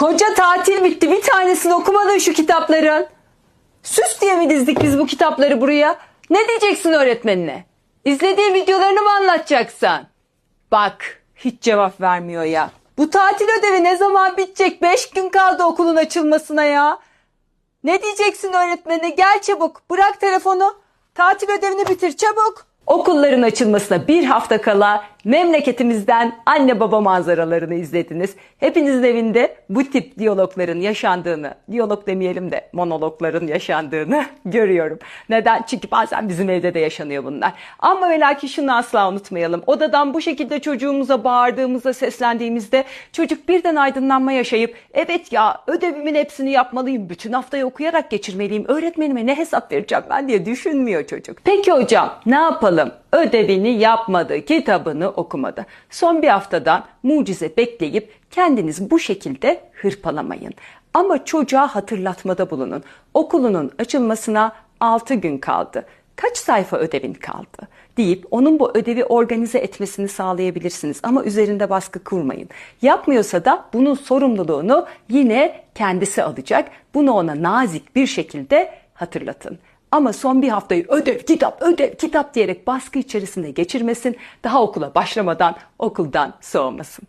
Koca tatil bitti. Bir tanesini okumadın şu kitapların. Süs diye mi dizdik biz bu kitapları buraya? Ne diyeceksin öğretmenine? İzlediğin videolarını mı anlatacaksın? Bak hiç cevap vermiyor ya. Bu tatil ödevi ne zaman bitecek? Beş gün kaldı okulun açılmasına ya. Ne diyeceksin öğretmenine? Gel çabuk. Bırak telefonu. Tatil ödevini bitir çabuk. Okulların açılmasına bir hafta kala memleketimizden anne baba manzaralarını izlediniz. Hepinizin evinde bu tip diyalogların yaşandığını, diyalog demeyelim de monologların yaşandığını görüyorum. Neden? Çünkü bazen bizim evde de yaşanıyor bunlar. Ama ve lakin şunu asla unutmayalım. Odadan bu şekilde çocuğumuza bağırdığımızda, seslendiğimizde çocuk birden aydınlanma yaşayıp evet ya ödevimin hepsini yapmalıyım, bütün haftayı okuyarak geçirmeliyim, öğretmenime ne hesap vereceğim ben diye düşünmüyor çocuk. Peki hocam ne yapalım? Ödevini yapmadı, kitabını okumadı. Son bir haftadan mucize bekleyip kendiniz bu şekilde hırpalamayın. Ama çocuğa hatırlatmada bulunun. Okulunun açılmasına 6 gün kaldı. Kaç sayfa ödevin kaldı? deyip onun bu ödevi organize etmesini sağlayabilirsiniz. Ama üzerinde baskı kurmayın. Yapmıyorsa da bunun sorumluluğunu yine kendisi alacak. Bunu ona nazik bir şekilde hatırlatın. Ama son bir haftayı ödev, kitap, ödev, kitap diyerek baskı içerisinde geçirmesin. Daha okula başlamadan okuldan soğumasın.